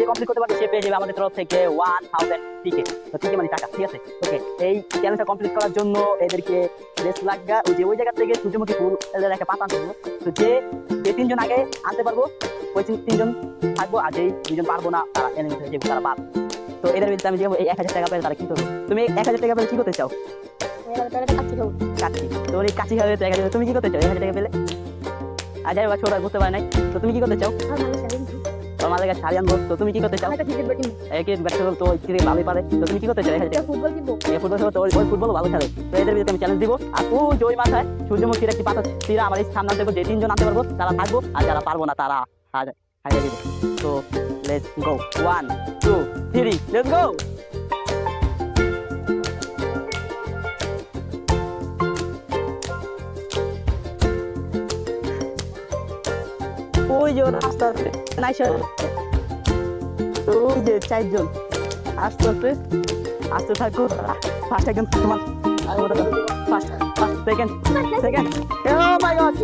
যে কমপ্লিট করতে পারবে, সে পেয়ে যাবে আমাদের তরফ থেকে ওয়ান থাউজেন্ড টিকে তো টিকে মানে টাকা, ঠিক আছে? ওকে এই কমপ্লিট করার জন্য এদেরকে ওই যে ওই জায়গা থেকে সূর্যমুখী ফুল, এদের একটা পাতা আনতে তো যে যে তিনজন আগে আনতে পারব, ওই তিনজন থাকব, আর যেই দুজন পারব না, তারা যাবে তারা তো এদের আমি এই এক হাজার টাকা পেলে তারা কি করবে? তুমি এক হাজার টাকা পেলে কি করতে চাও? এই কাচ্ছি খাবে তো এক হাজার তুমি কি করতে চাও? এক হাজার টাকা পেলে? আর যাই বুঝতে পারে নাই। তো তুমি কি করতে চাও? তোমার কাছে আনব তো তুমি কি করতে চাও? একে ব্যাটসম্যান তো ওই থেকে ভালোই পারে। তো তুমি কি করতে চাও? ফুটবল খেলব ফুটবল খেলো তো? ওই ফুটবল ভালো খেলে। তো এদের ভিতরে আমি চ্যালেঞ্জ দিব। আর ও জয় মাথায় সূর্যমুখীর একটি পাতা তীরা আমার এই সামনে দেখব যে তিনজন আনতে পারব তারা থাকব আর যারা পারব না তারা হারিয়ে দিবে। তো let's go one two three let's go ওই যে ওরা আস্তে আস্তে, নাই স্যার ওই যে চারজন, আস্তে আস্তে আস্তে থাকো। ফার্স্ট একদম তোমার first first second second oh my god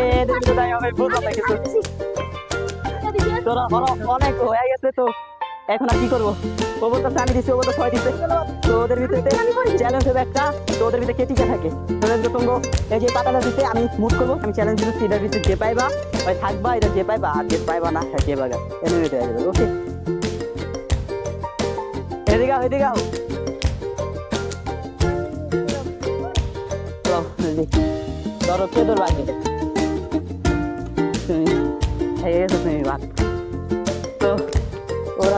এ, দেখি তাই আমি বুঝলাম না কিছু তোরা অনেক হয়ে গেছে তো। এখন আর কি করব? ও ছয় দিচ্ছে তো ওদের ভিতরে চ্যালেঞ্জ হবে একটা, তো ওদের ভিতরে কে থাকে? যে তোমরা এই যে পাতাটা দিতে আমি মুভ করব। আমি চ্যালেঞ্জ দিচ্ছি, এটার ভিতরে যে পাইবা, ওই থাকবা, এটা যে পাইবা, আর যে পাইবা না যে পাইবা। এমনি যাবে ওকে এদিকে আও, এদিকে এদিকে। ধরো, কে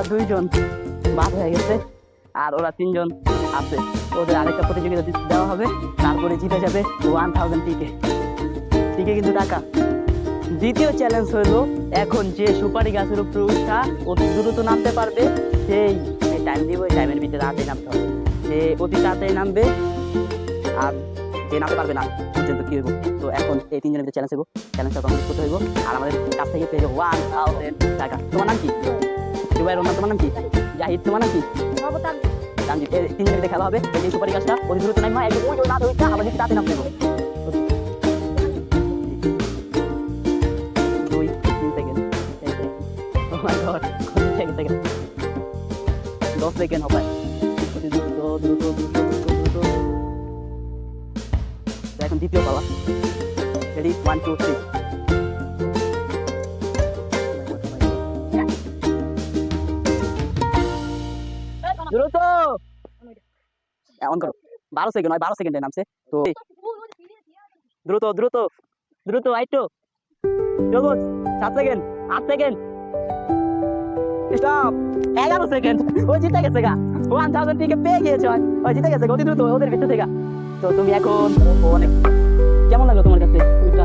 ওরা দুইজন বাদ হয়ে গেছে। আর ওরা তিনজন আছে। ওদের আরেকটা প্রতিযোগিতা দেওয়া হবে। তারপরে জিতে যাবে ওয়ান থাউজেন্ড টিকে টিকে কিন্তু টাকা। দ্বিতীয় চ্যালেঞ্জ হলো, এখন যে সুপারি গাছের উপরে উঠা ও দ্রুত নামতে পারবে, সেই টাইম দিব ওই টাইমের ভিতরে তাড়াতাড়ি নামতে হবে। যে অতি তাড়াতাড়ি নামবে। আর যে নামতে পারবে না। পর্যন্ত কি হইব? তো এখন এই তিনজনের ভিতরে চ্যালেঞ্জ হইব। চ্যালেঞ্জটা কমপ্লিট করতে হইব। আর আমাদের কাছ থেকে পেয়ে ওয়ান থাউজেন্ড টাকা। তোমার নাম কি? জুবাই রহমান তোমার নাম কি? জাহিদ, তোমার নাম কি? তানজিদ এই তিনজনের খেলা হবে। এই সুপারি গাছটা অতি দ্রুত নামা একদম ওই না ধরতে oh my god second second দশ সেকেন্ড হবে দ্রুত দ্রুত দ্রুত এখন দ্বিতীয় পালা। রেডি ওয়ান টু থ্রি দ্রুত! বারো সেকেন্ড বারো সেকেন্ডে নামছে। তো দ্রুত দ্রুত দ্রুত আইটো সাত সেকেন্ড আট সেকেন্ড স্টপ! এগারো সেকেন্ড ও জিতে গেছে গা। ওয়ান থাউজেন্ড টিকে পেয়ে গিয়েছে। ও জিতে গেছে অতি দ্রুত ওদের ভিতর থেকে। তো তুমি এখন অনেক কেমন লাগল তোমার কাছে ওইটা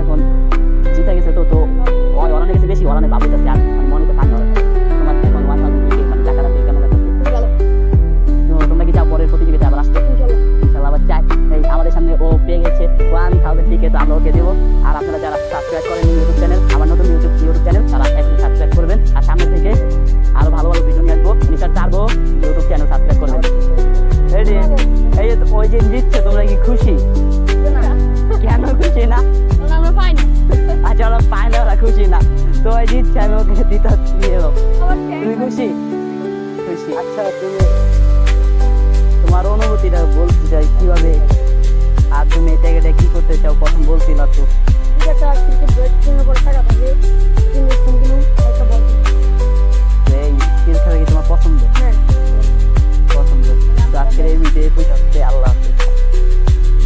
এখন জিতে গেছে তো তো অনেক গেছে বেশি অনেক বাবু যে যে জিতছে তোমরা কি খুশি? কেন খুশি না? আচ্ছা ওরা পায় না, ওরা খুশি না। জিতছে আমি ওকে দিতে খুশি? আচ্ছা তুমি তোমার অনুভূতিটা বলতে চাই, কীভাবে? আর তুমি এটা এটা কি করতে চাও? প্রথম বলছিল তো। টাকা পাবে